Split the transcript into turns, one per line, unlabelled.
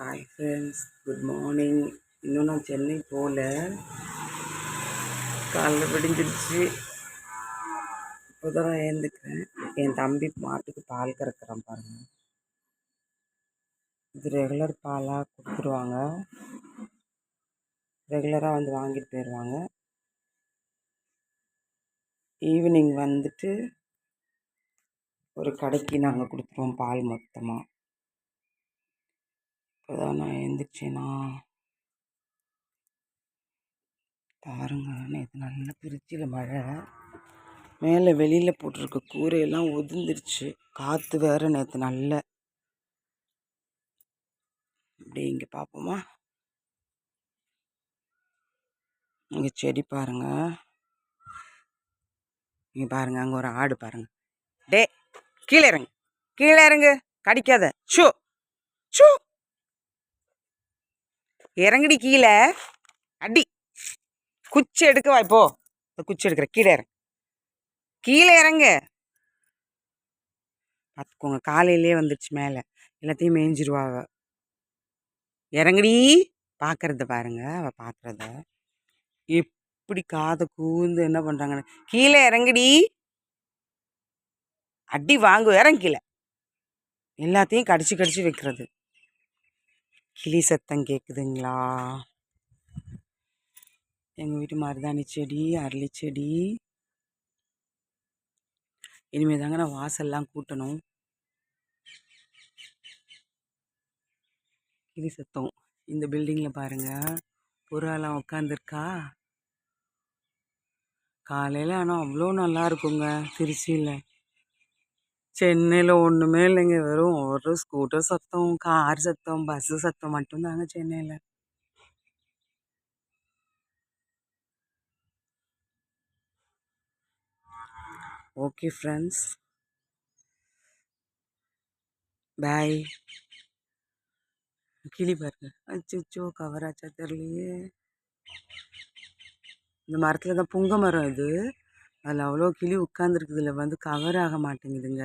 Hi friends good morning இன்னும் நான் சென்னை போகல காலைல விடிஞ்சிருச்சு. இப்போ தான் நான் ஏந்துக்கிறேன் என் தம்பி மாட்டுக்கு பால் கறக்குறான் பாருங்கள் இது ரெகுலர் பாலாக கொடுத்துருவாங்க. ரெகுலராக வந்து வாங்கிட்டு போயிடுவாங்க ஈவினிங் வந்துட்டு ஒரு கடைக்கு நாங்கள் கொடுத்துருவோம் பால் மொத்தமாக இப்போ தான் நான் எழுந்திரிச்சேனா பாருங்க நேற்று நல்ல திருச்சியில் மழை. மேலே வெளியில் போட்டிருக்க கூரையெல்லாம் உதிர்ந்துருச்சு. காற்று வேறு நேற்று நல்ல. அப்படி இங்கே பார்ப்போமா இங்கே செடி பாருங்க. இங்கே பாருங்கள் அங்கே ஒரு ஆடு பாருங்கள் டே கீழே இறங்கு. கீழே இறங்கு. கடிக்காத. ஷூ ஷூ இறங்குடி கீழே. அடி. குச்சி எடுக்கவா இப்போ. குச்சி எடுக்கிற கீழே இறங்க. கீழே இறங்க. பார்த்துக்கோங்க காலையிலே வந்துடுச்சு மேலே. எல்லாத்தையும் மேய்ஞ்சிருவா அவ. இறங்குடி. பார்க்கறத பாருங்க அவள் பார்க்குறத. எப்படி காதை கூந்து என்ன பண்ணுறாங்கன்னு கீழே இறங்குடி. அடி வாங்கு இறங்க கீழே. எல்லாத்தையும் கடிச்சு கடிச்சு வைக்கிறது. கிளி சத்தம் கேட்குதுங்களா எங்கள் வீட்டு மருதாணி செடி அரளி செடி. இனிமேல் தாங்க நான் வாசல்லாம் கூட்டணும். கிளி சத்தம். இந்த பில்டிங்கில் பாருங்கள் புறாலாம் உட்காந்துருக்கா காலையில் ஆனால் அவ்வளோ நல்லா இருக்குங்க திருச்சியில். சென்னையில் ஒன்றுமே இல்லைங்க. வெறும் ஒரு ஸ்கூட்டர் சத்தம் கார் சத்தம் பஸ்ஸு சத்தம் மட்டும்தாங்க சென்னையில். ஓகே ஃப்ரெண்ட்ஸ் பாய் கிளி பாருங்க. அச்சோ கவராச்சா தெரியலையே. இந்த மரத்தில் தான் புங்க மரம் இது அதில் அவ்வளோ கிளி உட்காந்துருக்குதுல வந்து கவர் ஆக மாட்டேங்குதுங்க.